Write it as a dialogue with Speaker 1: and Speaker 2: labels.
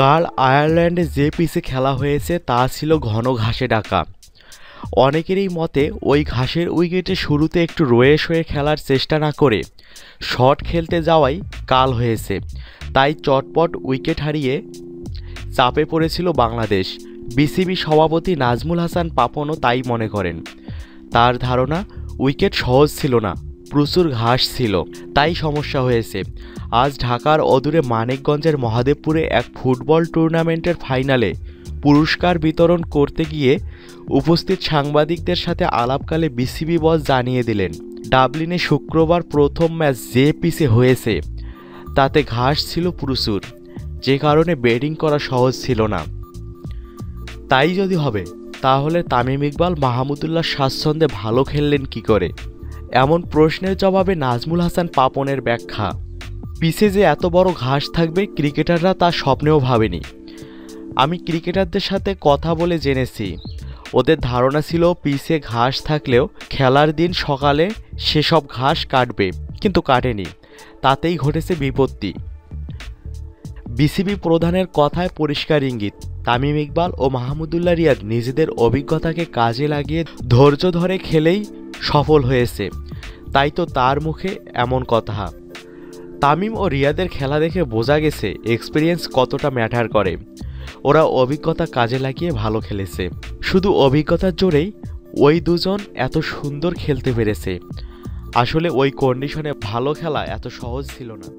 Speaker 1: কাল আয়ারল্যান্ডে যে পিচে খেলা হয়েছে তা ছিল ঘন ঘাসে ডাকা। অনেকেরই মতে ওই ঘাসের উইকেটে শুরুতে একটু রয়ে শয়ে খেলার চেষ্টা না করে শট খেলতে যাওয়াই কাল হয়েছে। তাই চটপট উইকেট হারিয়ে চাপে পড়েছিল বাংলাদেশ। বিসিবি সভাপতি নাজমুল হাসান পাপনও তাই মনে করেন। তার ধারণা, উইকেট সহজ ছিল না। প্রচুর ঘাস ছিল, তাই সমস্যা হয়েছে। আজ ঢাকার অদূরে মানিকগঞ্জের মহাদেবপুরে এক ফুটবল টুর্নামেন্টের ফাইনালে পুরস্কার বিতরণ করতে গিয়ে উপস্থিত সাংবাদিকদের সাথে আলাপকালে বিসিবি বস জানিয়ে দিলেন, ডাবলিনে শুক্রবার প্রথম ম্যাচ যে পিসে হয়েছে, তাতে ঘাস ছিল প্রচুর, যে কারণে ব্যাটিং করা সহজ ছিল না। তাই যদি হবে, তাহলে তামিম ইকবাল মাহমুদুল্লাহ স্বাচ্ছন্দ্যে ভালো খেললেন কি করে? এমন প্রশ্নের জবাবে নাজমুল হাসান পাপনের ব্যাখ্যা। পিছে যে এত বড় ঘাস থাকবে, ক্রিকেটাররা তা স্বপ্নেও ভাবেনি। আমি ক্রিকেটারদের সাথে কথা বলে জেনেছি। ওদের ধারণা ছিল পিছে ঘাস থাকলেও খেলার দিন সকালে সেসব ঘাস কাটবে, কিন্তু কাটেনি। তাতেই ঘটেছে বিপত্তি। বিসিবি প্রধানের কথায় পরিষ্কার ইঙ্গিত, তামিম ইকবাল ও মাহমুদুল্লাহ রিয়াদ নিজেদের অভিজ্ঞতাকে কাজে লাগিয়ে ধৈর্য ধরে খেলেই সফল হয়েছে। তাই তো তার মুখে এমন কথা। তামিম ও রিয়াদের খেলা দেখে বোঝা গেছে এক্সপিরিয়েন্স কতটা ম্যাটার করে। ওরা অভিজ্ঞতা কাজে লাগিয়ে ভালো খেলেছে। শুধু অভিজ্ঞতার জোরেই ওই দুজন এত সুন্দর খেলতে পেরেছে। আসলে ওই কন্ডিশনে ভালো খেলা এত সহজ ছিল না।